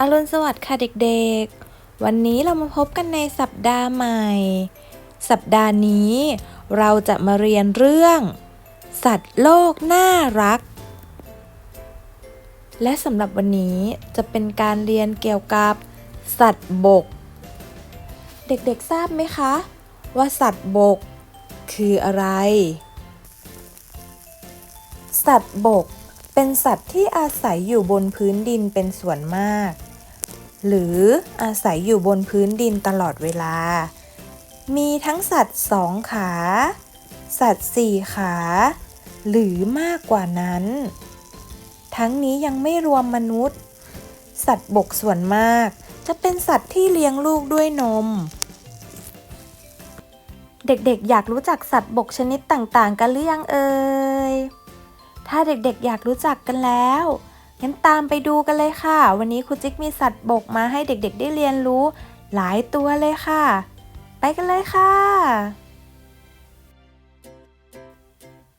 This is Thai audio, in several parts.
อรุณสวัสดิ์ค่ะเด็กๆ วันนี้เรามาพบกันในสัปดาห์ใหม่ สัปดาห์นี้ เราจะมาเรียนเรื่อง สัตว์โลกน่ารัก และสำหรับวันนี้จะเป็นการเรียนเกี่ยวกับ สัตว์บก เด็กๆทราบไหมคะ ว่าสัตว์บก คืออะไร สัตว์บกเป็นสัตว์ที่อาศัยอยู่บนพื้นดินเป็นส่วนมาก หรืออาศัยอยู่บนพื้นดินตลอดเวลา มีทั้งสัตว์สองขา สัตว์สี่ขา หรือมากกว่านั้น ทั้งนี้ยังไม่รวมมนุษย์ สัตว์บกส่วนมาก จะเป็นสัตว์ที่เลี้ยงลูกด้วยนม เด็กๆ อยากรู้จักสัตว์บกชนิดต่างๆ กันหรือยังเอ่ย ถ้าเด็กๆ อยากรู้จักกันแล้ว งั้นตามไปดูกันเลยค่ะ วันนี้ครูจิ๊กมีสัตว์บกมาให้เด็กๆได้เรียนรู้ หลายตัวเลยค่ะ ไปกันเลยค่ะ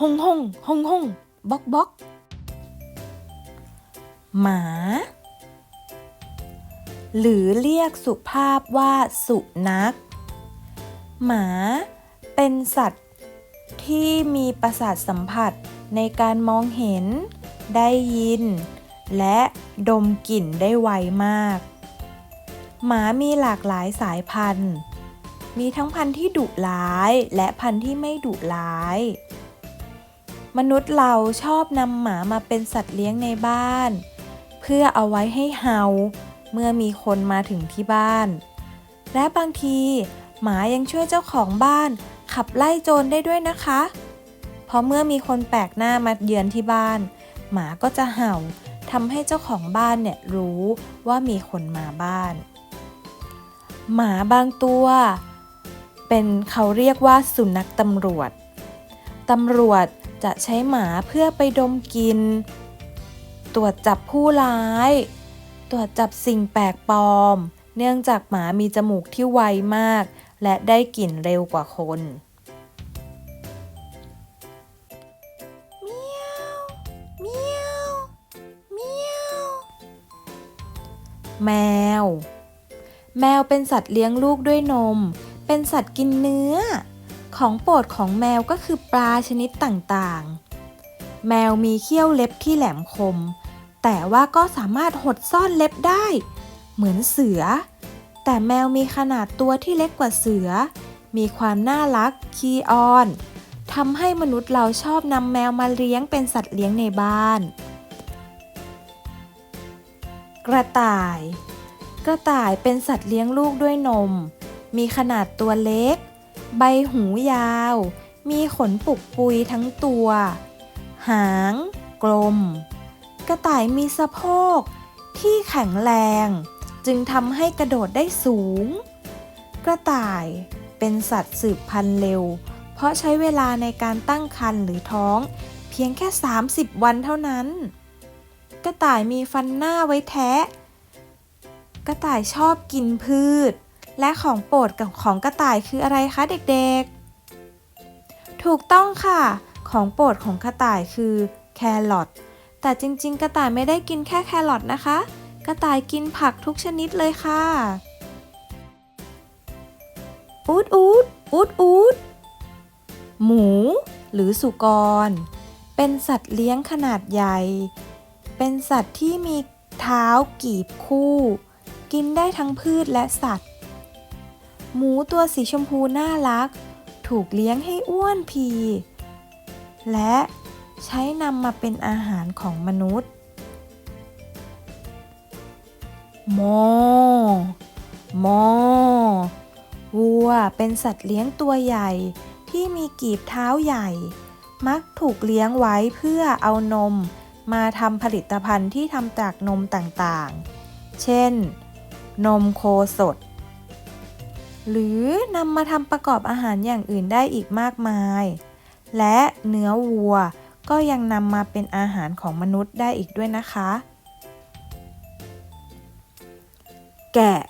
หงหงหงหงบ็อกบ็อกหมา หรือเรียกสุภาพว่าสุนัข หมาเป็นสัตว์ที่มีประสาทสัมผัสในการมองเห็น ได้ยิน และดมกลิ่นได้ไวมาก หมามีหลากหลายสายพันธุ์ มีทั้งพันธุ์ที่ดุร้ายและพันธุ์ที่ไม่ดุร้าย มนุษย์เราชอบนำหมามาเป็นสัตว์เลี้ยงในบ้าน เพื่อเอาไว้ให้เห่าเมื่อมีคนมาถึงที่บ้าน และบางทีหมายังช่วยเจ้าของบ้าน ขับไล่โจรได้ด้วยนะคะ เพราะเมื่อมีคนแปลกหน้ามาเยือนที่บ้าน หมาก็จะเห่า ทำให้เจ้าของบ้านเนี่ยรู้ว่ามีคนมาบ้าน หมาบางตัว เป็นเขาเรียกว่าสุนัขตำรวจตำรวจจะใช้หมาเพื่อไปดมกลิน ตรวจจับผู้ร้าย ตรวจจับสิ่งแปลกปลอม เนื่องจากหมามีจมูกที่ไวมาก และได้กลิ่นเร็วกว่าคน แมว แมวเป็นสัตว์เลี้ยงลูกด้วยนม เป็นสัตว์กินเนื้อ ของโปรดของแมวก็คือปลาชนิดต่างๆ แมวมีเขี้ยวเล็บที่แหลมคม แต่ว่าก็สามารถหดซ่อนเล็บได้ เหมือนเสือ แต่แมวมีขนาดตัวที่เล็กกว่าเสือ มีความน่ารักขี้อ้อนทำให้มนุษย์เราชอบนำแมวมาเลี้ยงเป็นสัตว์เลี้ยงในบ้าน กระต่าย กระต่ายเป็นสัตว์เลี้ยงลูกด้วยนม มีขนาดตัวเล็ก ใบหูยาว มีขนปุกปุยทั้งตัว หาง กลม กระต่ายมีสะโพกที่แข็งแรง จึงทำให้กระโดดได้สูง กระต่ายเป็นสัตว์สืบพันธุ์เร็ว เพราะใช้เวลาในการตั้งครรภ์หรือท้อง เพียงแค่ 30 วันเท่านั้น กระต่ายมีฟันหน้าไว้แทะ กระต่ายชอบกินพืช และของโปรดกับของกระต่ายคืออะไรคะเด็กๆ ถูกต้องค่ะ ของโปรดของกระต่ายคือแครอท แต่จริงๆ กระต่ายไม่ได้กินแค่แครอทนะคะ กระต่ายกินผักทุกชนิดเลยค่ะอูดอูดอูดอูดหมู หรือสุกร เป็นสัตว์เลี้ยงขนาดใหญ่ เป็นสัตว์ที่มีเท้ากีบคู่ กินได้ทั้งพืชและสัตว์ หมูตัวสีชมพูน่ารัก ถูกเลี้ยงให้อ้วนพี และใช้นำมาเป็นอาหารของมนุษย์โมอมวัวเป็นสัตว์เลี้ยงตัวใหญ่ที่มีกีบเท้าใหญ่ มักถูกเลี้ยงไว้เพื่อเอานม มาทำผลิตภัณฑ์ที่ทำจากนมต่างๆ เช่น นมโคสด หรือนำมาทำประกอบอาหารอย่างอื่นได้อีกมากมาย และเนื้อวัวก็ยังนำมาเป็นอาหารของมนุษย์ได้อีกด้วยนะคะ แกะ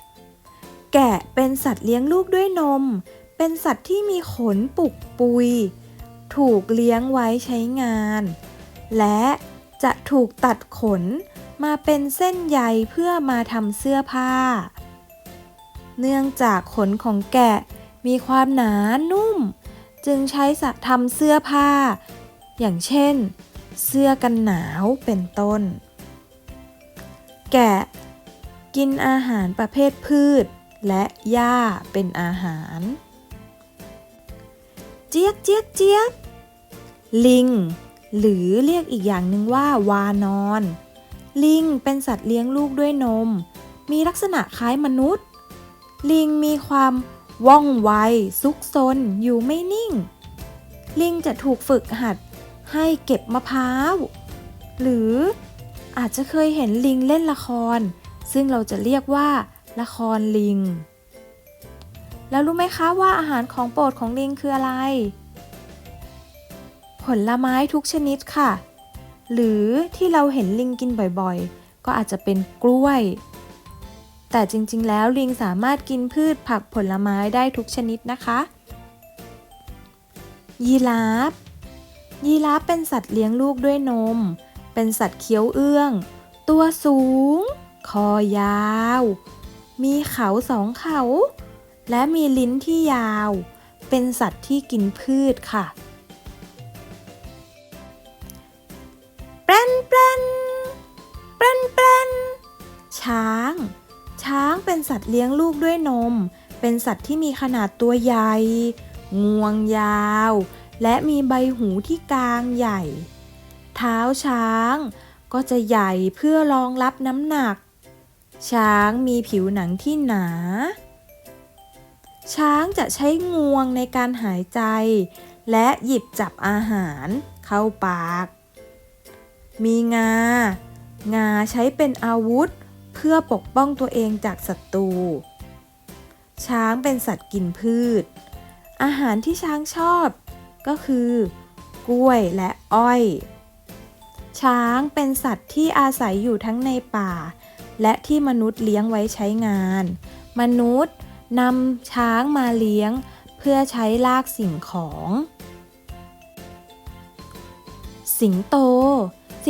แกะเป็นสัตว์เลี้ยงลูกด้วยนม เป็นสัตว์ที่มีขนปุกปุย ถูกเลี้ยงไว้ใช้งาน และ จะถูกตัดขนมาเป็นเส้นใยเพื่อมาทำเสื้อผ้า เนื่องจากขนของแกะมีความหนานุ่ม จึงใช้ทำเสื้อผ้า อย่างเช่น เสื้อกันหนาวเป็นต้น แกะ กินอาหารประเภทพืช และหญ้าเป็นอาหาร เจี๊ยกเจี๊ยกเจี๊ยกลิง หรือเรียกอีกอย่างหนึ่งว่าวานอน ลิงเป็นสัตว์เลี้ยงลูกด้วยนม มีลักษณะคล้ายมนุษย์ ลิงมีความว่องไวซุกซนอยู่ไม่นิ่ง ลิงจะถูกฝึกหัดให้เก็บมะพร้าว หรืออาจจะเคยเห็นลิงเล่นละคร ซึ่งเราจะเรียกว่าละครลิง แล้วรู้ไหมคะว่าอาหารของโปรดของลิงคืออะไร ลไม้ทุกชนิดค่ะ หรือที่เราเห็นลิงกินบ่อยๆ ก็อาจจะเป็นกล้วย แต่จริงๆ แล้วลิงสามารถกินพืชผักผลไม้ได้ทุกชนิดนะคะ ยีราฟ ยีราฟเป็นสัตว์เลี้ยงลูกด้วยนม เป็นสัตว์เคี้ยวเอื้อง ตัวสูง คอยาว มีเขาสองเขา และมีลิ้นที่ยาว เป็นสัตว์ที่กินพืชค่ะ แปรนแปรนแปรนแปรนช้าง ช้างเป็นสัตว์เลี้ยงลูกด้วยนม เป็นสัตว์ที่มีขนาดตัวใหญ่ งวงยาว และมีใบหูที่กลางใหญ่ เท้าช้างก็จะใหญ่เพื่อรองรับน้ำหนัก ช้างมีผิวหนังที่หนา ช้างจะใช้งวงในการหายใจ และหยิบจับอาหารเข้าปาก มีงา งาใช้เป็นอาวุธ เพื่อปกป้องตัวเองจากศัตรู ช้างเป็นสัตว์กินพืช อาหารที่ช้างชอบก็คือ กล้วยและอ้อย ช้างเป็นสัตว์ที่อาศัยอยู่ทั้งในป่า และที่มนุษย์เลี้ยงไว้ใช้งาน มนุษย์นำช้างมาเลี้ยง เพื่อใช้ลากสิ่งของ สิงโต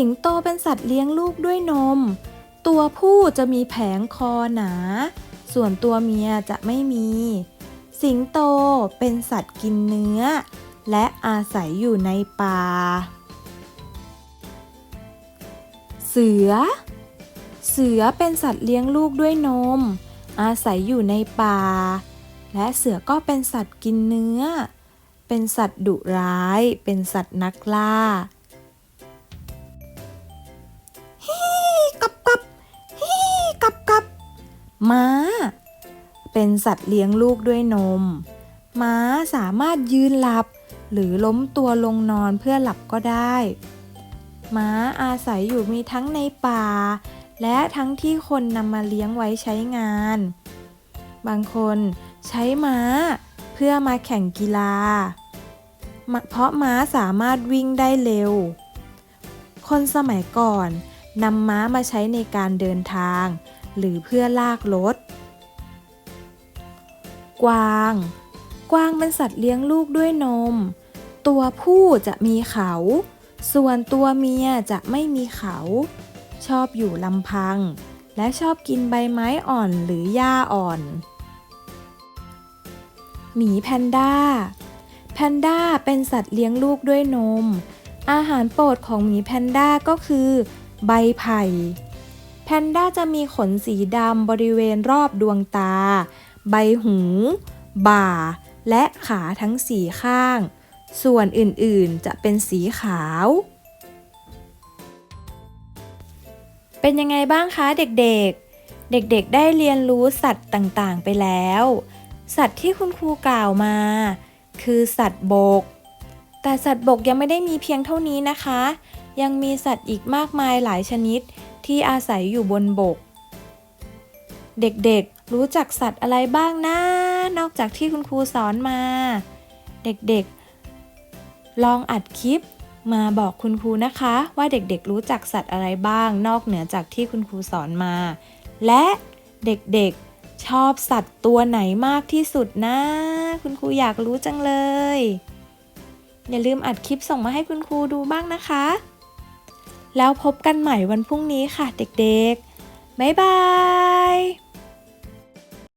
สิงโตเป็นสัตว์เลี้ยงลูกด้วยนม ตัวผู้จะมีแผงคอหนา ส่วนตัวเมียจะไม่มี สิงโตเป็นสัตว์กินเนื้อ และอาศัยอยู่ในป่า เสือ เสือเป็นสัตว์เลี้ยงลูกด้วยนม อาศัยอยู่ในป่า และเสือก็เป็นสัตว์กินเนื้อ เป็นสัตว์ดุร้าย เป็นสัตว์นักล่า ม้า เป็นสัตว์เลี้ยงลูกด้วยนม ม้าสามารถยืนหลับ หรือล้มตัวลงนอนเพื่อหลับก็ได้ ม้าอาศัยอยู่มีทั้งในป่า และทั้งที่คนนำมาเลี้ยงไว้ใช้งาน บางคนใช้ม้าเพื่อมาแข่งกีฬา เพราะม้าสามารถวิ่งได้เร็ว คนสมัยก่อนนำม้ามาใช้ในการเดินทาง หรือเพื่อลากรถ กวาง กวางเป็นสัตว์เลี้ยงลูกด้วยนม ตัวผู้จะมีเขา ส่วนตัวเมียจะไม่มีเขา ชอบอยู่ลำพัง และชอบกินใบไม้อ่อนหรือหญ้าอ่อน หมีแพนด้า แพนด้าเป็นสัตว์เลี้ยงลูกด้วยนม อาหารโปรดของหมีแพนด้าก็คือ ใบไผ่ แพนด้าจะมีขนสีดำบริเวณรอบดวงตา ใบหู บ่า และขาทั้งสีข้าง ส่วนอื่นๆจะเป็นสีขาว เป็นยังไงบ้างคะเด็กๆ เด็กๆ ได้เรียนรู้สัตว์ต่างๆ ไปแล้ว สัตว์ที่คุณครูกล่าวมา คือสัตว์บก แต่สัตว์บกยังไม่ได้มีเพียงเท่านี้นะคะ ยังมีสัตว์อีกมากมายหลายชนิด ที่อาศัยอยู่บนบก เด็กๆ รู้จักสัตว์อะไรบ้างนะ นอกจากที่คุณครูสอนมา เด็กๆ ลองอัดคลิปมาบอกคุณครูนะคะ ว่าเด็กๆ รู้จักสัตว์อะไรบ้าง นอกเหนือจากที่คุณครูสอนมา และเด็กๆ ชอบสัตว์ตัวไหนมากที่สุดนะ คุณครูอยากรู้จังเลย อย่าลืมอัดคลิปส่งมาให้คุณครูดูบ้างนะคะ แล้วพบกันใหม่วันพรุ่งนี้ค่ะเด็กๆ บ๊ายบาย